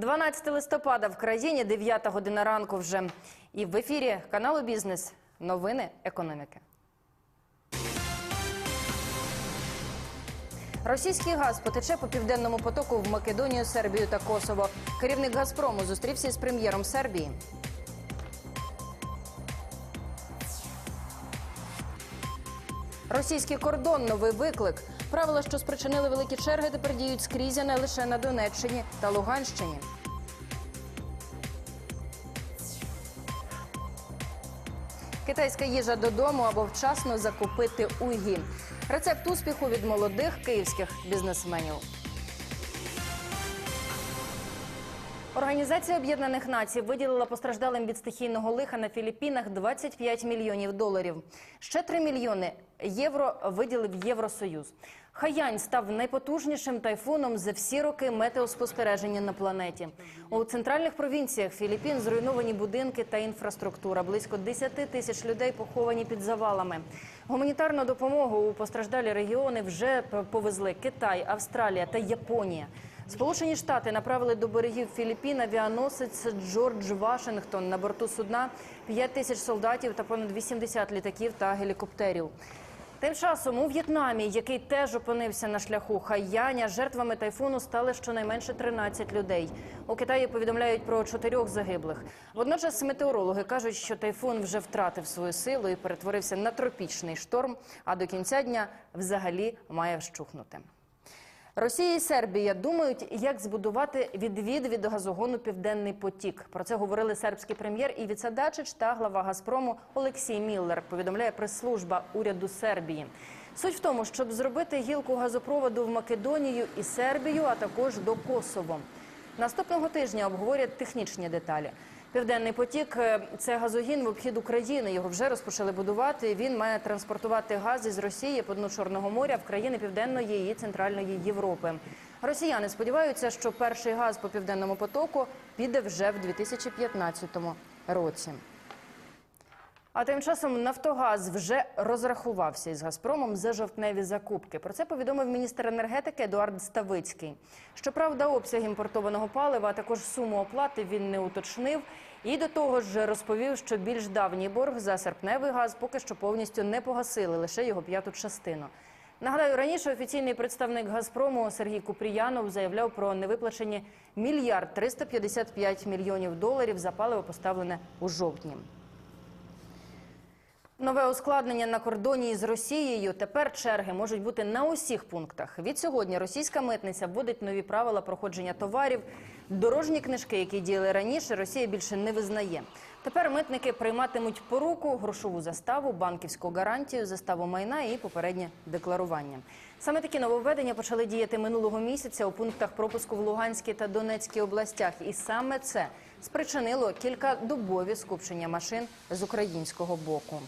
12 листопада в країні, 9 година ранку вже. І в ефірі каналу Бізнес. Новини економіки. Російський газ потече по південному потоку в Македонію, Сербію та Косово. Керівник Газпрому зустрівся з прем'єром Сербії. Російський кордон новий виклик. Правила, що спричинили великі черги, тепер діють скрізь, а не лише на Донеччині та Луганщині. Китайська їжа додому або вчасно закупити угі. Рецепт успіху від молодих київських бізнесменів. Організація Об'єднаних Націй виділила постраждалим від стихійного лиха на Філіппінах 25 мільйонів доларів. Ще 3 мільйони євро виділив Євросоюз. Хаянь став найпотужнішим тайфуном за всі роки метеоспостереження на планеті. У центральних провінціях Філіппін зруйновані будинки та інфраструктура. Близько 10 тисяч людей поховані під завалами. Гуманітарну допомогу у постраждалі регіони вже повезли Китай, Австралія та Японія. Сполучені Штати направили до берегів Філіппін авіаносець Джордж Вашингтон на борту судна 5 тисяч солдатів та понад 80 літаків та гелікоптерів. Тим часом у В'єтнамі, який теж опинився на шляху Хайяня, жертвами тайфуну стали щонайменше 13 людей. У Китаї повідомляють про чотирьох загиблих. Водночас метеорологи кажуть, що тайфун вже втратив свою силу і перетворився на тропічний шторм, а до кінця дня взагалі має вщухнути. Росія і Сербія думають, як збудувати відвід від газогону Південний потік. Про це говорили сербський прем'єр Івіца Дачич та глава Газпрому Олексій Міллер. Повідомляє прес-служба уряду Сербії. Суть в тому, щоб зробити гілку газопроводу в Македонію і Сербію, а також до Косово. Наступного тижня обговорять технічні деталі. Південний потік е, це газогін в обхід України. Його вже розпочали будувати. Він має транспортувати газ із Росії по дну Чорного моря в країни Південної і Центральної Європи. Росіяни сподіваються, що перший газ по південному потоку піде вже в 2015 році. А тим часом Нафтогаз вже розрахувався із Газпромом за жовтневі закупки. Про це повідомив міністр енергетики Едуард Ставицький. Щоправда, обсяг імпортованого палива, а також суму оплати він не уточнив. І до того ж розповів, що більш давній борг за серпневий газ поки що повністю не погасили, лише його п'яту частину. Нагадаю, раніше офіційний представник Газпрому Сергій Купріянов заявляв про невиплачені мільярд 355 мільйонів доларів за паливо поставлене у жовтні. Нове ускладнення на кордоні з Росією. Тепер черги можуть бути на усіх пунктах. Від сьогодні російська митниця вводить нові правила проходження товарів. Дорожні книжки, які діяли раніше, Росія більше не визнає. Тепер митники прийматимуть поруку, грошову заставу, банківську гарантію, заставу майна і попереднє декларування. Саме такі нововведення почали діяти минулого місяця у пунктах пропуску в Луганській та Донецькій областях. І саме це спричинило кількадобові скупчення машин з українського боку.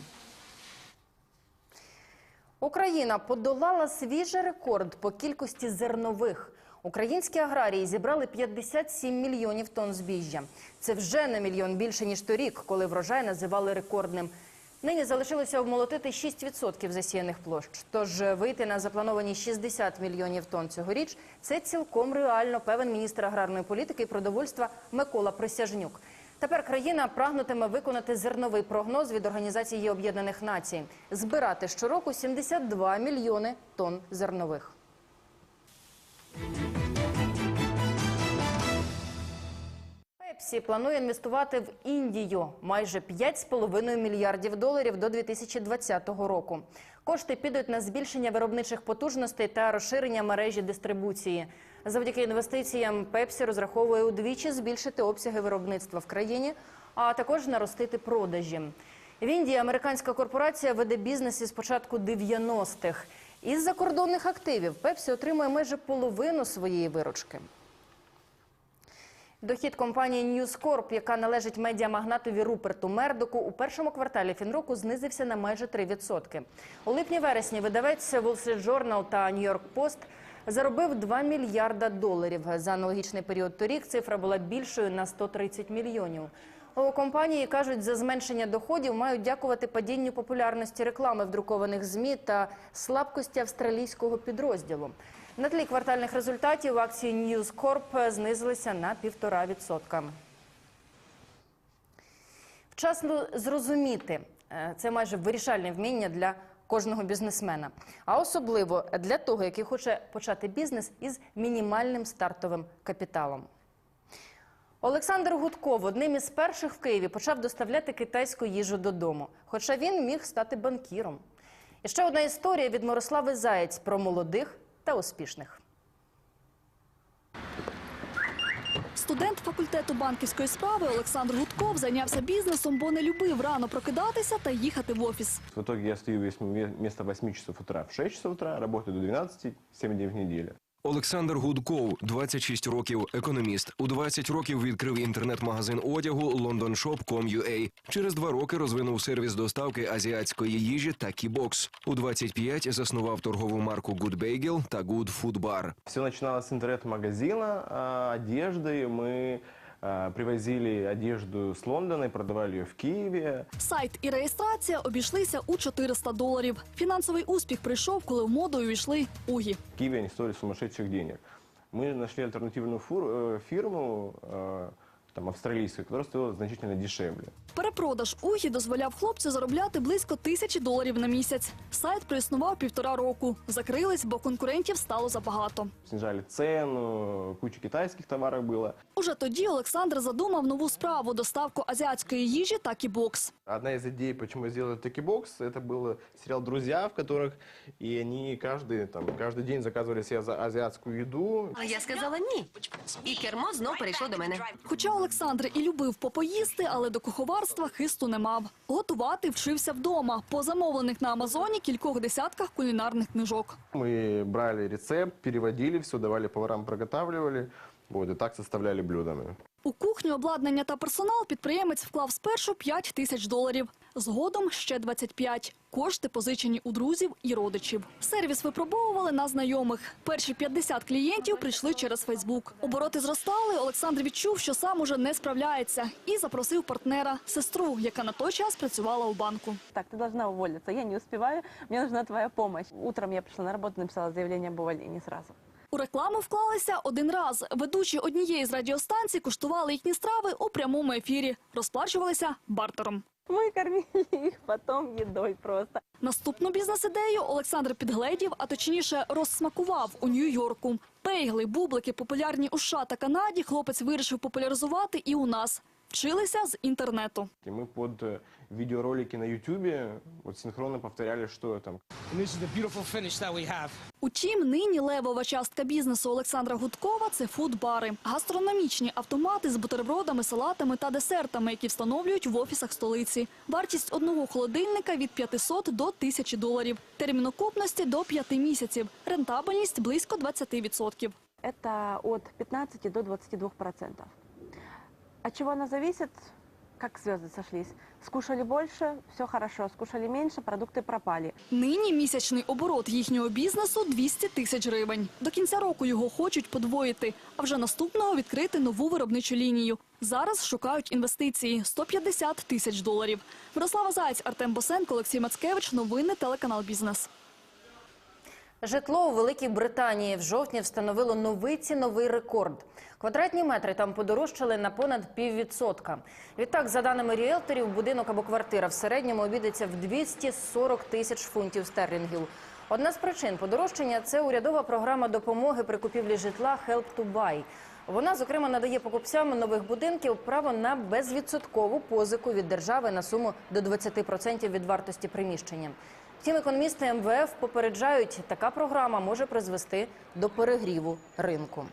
Україна подолала свіжий рекорд по кількості зернових. Українські аграрії зібрали 57 мільйонів тонн збіжжя. Це вже на мільйон більше ніж торік, коли врожай називали рекордним. Нині залишилося обмолотити 6% засіяних площ. Тож вийти на заплановані 60 мільйонів тонн цьогоріч – це цілком реально, певен міністр аграрної політики і продовольства Микола Присяжнюк. Тепер країна прагнутиме виконати зерновий прогноз від Організації Об'єднаних Націй – збирати щороку 72 мільйони тонн зернових. Пепсі планує інвестувати в Індію майже 5,5 мільярдів доларів до 2020 року. Кошти підуть на збільшення виробничих потужностей та розширення мережі дистрибуції. Завдяки інвестиціям Пепсі розраховує удвічі збільшити обсяги виробництва в країні, а також наростити продажі. В Індії американська корпорація веде бізнес із початку 90-х. Із закордонних активів Пепсі отримує майже половину своєї виручки. Дохід компанії News Corp, яка належить медіамагнатові Руперту Мердоку, у першому кварталі фінроку знизився на майже 3%. У липні-вересні видавець Wall Street Journal та New York Post заробив 2 мільярда доларів. За аналогічний період торік цифра була більшою на 130 мільйонів. У компанії кажуть, за зменшення доходів мають дякувати падінню популярності реклами в друкованих змі та слабкості австралійського підрозділу. На тлі квартальних результатів акції News Corp знизилися на півтора відсотка. Вчасно зрозуміти е, це майже вирішальне вміння для кожного бізнесмена, а особливо для того, який хоче почати бізнес із мінімальним стартовим капіталом. Олександр Гудков одним із перших в Києві почав доставляти китайську їжу додому, хоча він міг стати банкіром. І ще одна історія від Мирослави Заєць про молодих та успішних. Студент факультету банківської справи Олександр Гудков зайнявся бізнесом, бо не любив рано прокидатися та їхати в офіс. В итоге я стою вместо 8 часов утра в 6 часов утра, работаю до 12, 7 дней в неделю. Олександр Гудков, 26 років, економіст. У 20 років відкрив інтернет-магазин одягу londonshop.com.ua. Через два роки розвинув сервіс доставки азіатської їжі та кібокс. У 25 заснував торгову марку Good Bagel та Good Food Bar. Все починалося з інтернет-магазина а, Ми... Мы привозили одежду с Лондона и продавали ее в Киеве. Сайт і реєстрація обійшлися у 400 доларів. Фінансовий успіх прийшов, коли в моду увійшли угі. В Киеве они стоили сумасшедших денег. Мы нашли альтернативную фур- э, фирму, э, там, австралийскую, которая стоила значительно дешевле. Перепродаж угі дозволяв хлопцю заробляти близько тисячі доларів на місяць. Сайт проіснував півтора року. Закрились, бо конкурентів стало забагато. Снижали цену, куча китайских товаров было. Уже тоді Олександр задумав нову справу доставку азіатської їжі та кібокс. Одна из идей, почему сделали Такибокс, это был сериал «Друзья», в которых и они каждый, там, каждый день заказывали себе за- азиатскую еду. А я сказала ні. І кермо знов перейшло до мене. Хоча Олександр і любив попоїсти, але до куховарства хисту не мав. Готувати вчився вдома, по замовлених на Амазоні кількох десятках кулінарних книжок. Ми брали рецепт, переводили все, давали поварам, приготовлювали. вот, і так составляли блюдами. У кухню, обладнання та персонал підприємець вклав спершу 5 тисяч доларів. Згодом ще 25. Кошти позичені у друзів і родичів. Сервіс випробовували на знайомих. Перші 50 клієнтів прийшли через Фейсбук. Обороти зростали. Олександр відчув, що сам уже не справляється, і запросив партнера, сестру, яка на той час працювала у банку. Так, ты должна уволиться. Я не успеваю, мне нужна твоя помощь. Утром я пришла на работу, написала заявление об увольнении сразу. У рекламу вклалися один раз. Ведучі однієї з радіостанцій куштували їхні страви у прямому ефірі. Розплачувалися бартером. Мы кормили их потом едой просто. Наступну бізнес-ідею Олександр підгледів, а точніше розсмакував у Нью-Йорку. Пейгли, бублики популярні у США та Канаді. Хлопець вирішив популяризувати і у нас Вчилися з інтернету. И мы под э, видеоролики на YouTube вот синхронно повторяли, что там. And this is the beautiful finish that we have. Утім, нині левова частка бізнесу Олександра Гудкова це фудбари, гастрономічні автомати з бутербродами, салатами та десертами, які встановлюють в офісах столиці. Вартість одного холодильника від 500 до 1000 доларів. Термін окупності до 5 місяців. Рентабельність близько 20%. Это от 15 до 22 процентов. От чего она зависит? Как звезды сошлись. Скушали больше, все хорошо. Скушали меньше, продукты пропали. Нині місячний оборот їхнього бізнесу 200 тисяч гривень. До кінця року його хочуть подвоїти, а вже наступного відкрити нову виробничу лінію. Зараз шукають інвестиції 150 тисяч доларів. Мирослава Заєць, Артем Босенко, Олексій Мацкевич. Новини телеканал Бізнес. Житло у Великій Британії в жовтні встановило новий ціновий рекорд. Квадратні метри там подорожчали на понад піввідсотка. Відтак, за даними ріелторів, будинок або квартира в середньому обійдеться в 240 тисяч фунтів стерлінгів. Одна з причин подорожчання – це урядова програма допомоги при купівлі житла «Help to Buy». Вона, зокрема, надає покупцям нових будинків право на безвідсоткову позику від держави на суму до 20% від вартості приміщення. Втім, економісти МВФ попереджають, така програма може призвести до перегріву ринку.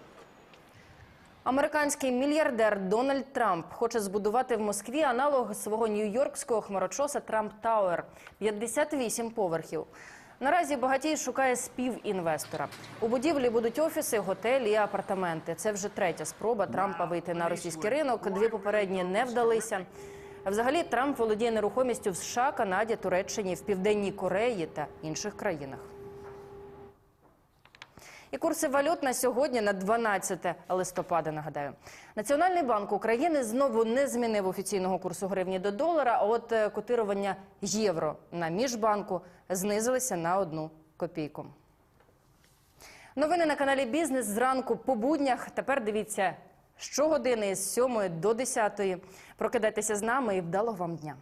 Американський мільярдер Дональд Трамп хоче збудувати в Москві аналог свого нью-йоркського хмарочоса Трамп Тауер 58 поверхів. Наразі багатій шукає співінвестора. У будівлі будуть офіси, готелі і апартаменти. Це вже третя спроба Трампа вийти на російський ринок. Дві попередні не вдалися. Взагалі Трамп володіє нерухомістю в США, Канаді, Туреччині, в Південній Кореї та інших країнах. І курси валют на сьогодні на 12 листопада. Нагадаю, Національний банк України знову не змінив офіційного курсу гривні до долара. А от е, котирування євро на міжбанку знизилися на одну копійку. Новини на каналі Бізнес зранку по буднях. Тепер дивіться щогодини з 7 до 10. Прокидайтеся з нами і вдалого вам дня.